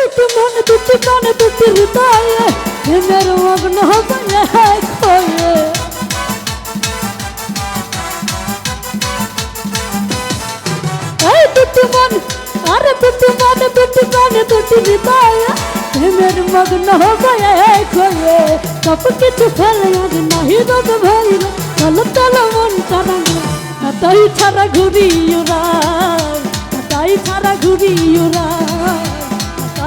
দুটি মন দুটি প্রাণ দুটি হৃদয়ে, প্রেমের মগ্ন হয়ে এই দুটি মন, আরে দুটি মন দুটি প্রাণ দুটি হৃদয়ে, প্রেমের মগ্ন হয়ে সব কিছু ফেলে আজ নাহি রবে ভাইরা চলো চলো মন কারাঙ্গা তাই ছাড়া ঘুরি ওরাই তাই ছাড়া ঘুরি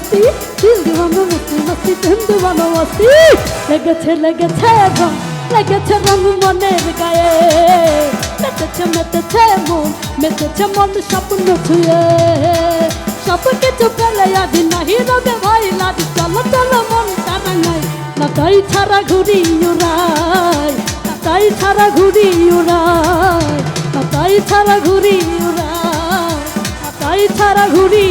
মস্তি সিন্ধুবানো মস্তি মস্তি সিন্ধুবানো মস্তি লেগেছে লেগেছে রং লেগেছে রং মনের গায়ে। মেতেছে মেতেছে মন মেতেছে মন স্বপ্ন ছুঁয়ে। সব কিছু আদি নাহি রবে ভাই লাদি চলো চলো মন টানাই তাই ছাড়া ঘুরি উড়াই। তাই ছাড়া ঘুরি উড়াই। তাই ছাড়া ঘুরি উড়াই। তাই ছাড়া ঘুরি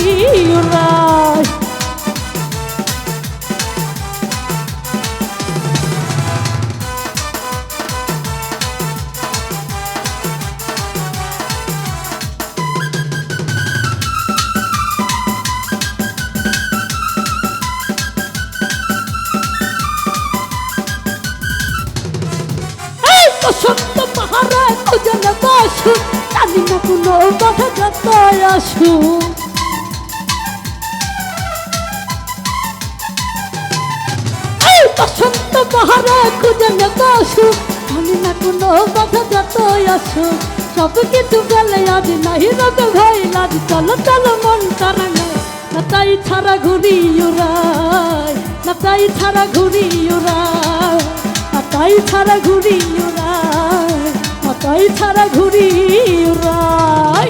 বসন্ত পাহাড়ে খুঁজলে বসু জানি না কোনো বাধা যত আসু বসন্ত পাহাড়ে খুঁজলে বসু জানি না কোনো বাধা যত আসু সব কিছু গেলে আজ নাহি রবে ভাই লাজ চলো চলো মন কারাঙ্গে না তাই ছাড়া ঘুরি উড়াই না তাই ছাড়া ঘুরি উড়াই তাই ছাড়া ঘুরি উড়াই মতাই ছাড়া ঘুরি উড়াই।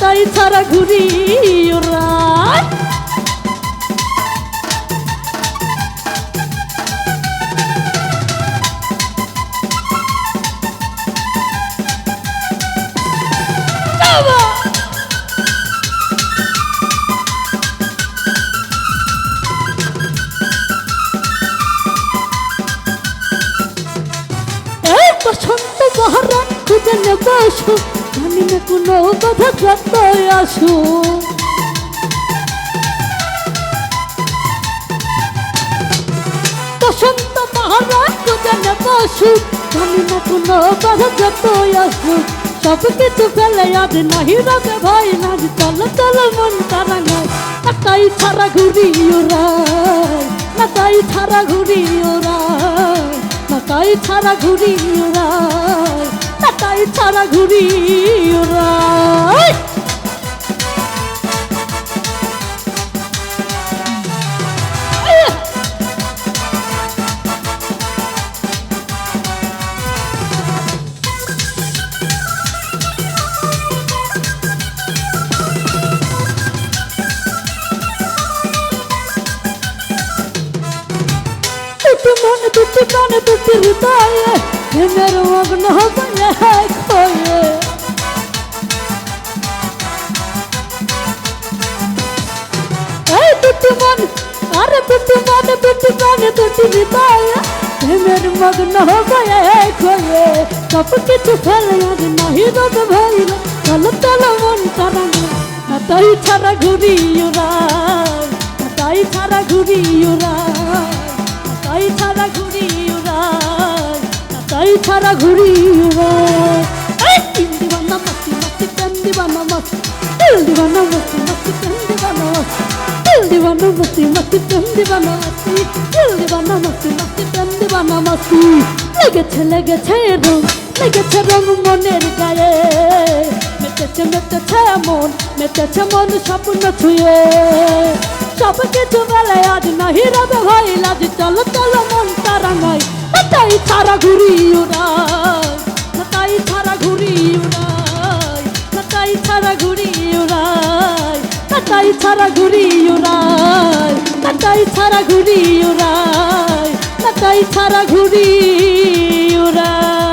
তাই ছাড়া ঘুরি! এই বসন্ত মহারাজ খুঁজে নেব জানি না কোনো বাধা যত আসু। বসন্ত মহারাজ খুঁজে নেব আসু, জানি না কোনো বাধা যত আসু। সব কিছু ফেলে আজ নাহি রবে ভাই, নাজ চলো চলো মন কারাঙ্গাই না তাই ছাড়া ঘুরি ওরাই না তাই ছাড়া ঘুরি ওরাই না তাই ছাড়া ঘুরি ওরাই তাই ছাড়া ঘুরি দুটি মন দুটি প্রাণ দুটি হৃদয়ে প্রেমের মগ্ন হবে পিটি মনে পিটি মনে দুটি বিপায়া প্রেমের মগ্ন হয়ে খোলে সব কিছু ফেলে আজ নাহি রোদ ভরিল চল চল মন তারাঙ্গ তাই ছাড়া ঘুরি ওরা তাই ছাড়া ঘুরি ওরা তাই ছাড়া ঘুরি ওরা তাই ছাড়া ঘুরি ওরা এই তিন দিবানা মস্তি মস্তি তিন দিবানা মস্তি তিন দিবানা মস্তি মস্তি তিন দিবানা মস্তি মস্তি প্রেম দিবানা মস্তি তিল দিবানা মস্তি মস্তি প্রেম দিবানা মস্তি লেগেছে লেগেছে রং লেগেছে রং মনের গায়ে। মেতেছে মেতেছে মন মেতেছে মন স্বপ্ন ছুঁয়ে। সব কিছু বেলায় আজ নাহি রবে ভাই লাজ চলো চলো মন তারা নাই তাই ছাড়া ঘুরি উড়াই তাই ছাড়া ঘুরি উড়াই কাটাই ছাড়া ঘুরি উড়াই কাটাই ছাড়া ঘুরি উড়াই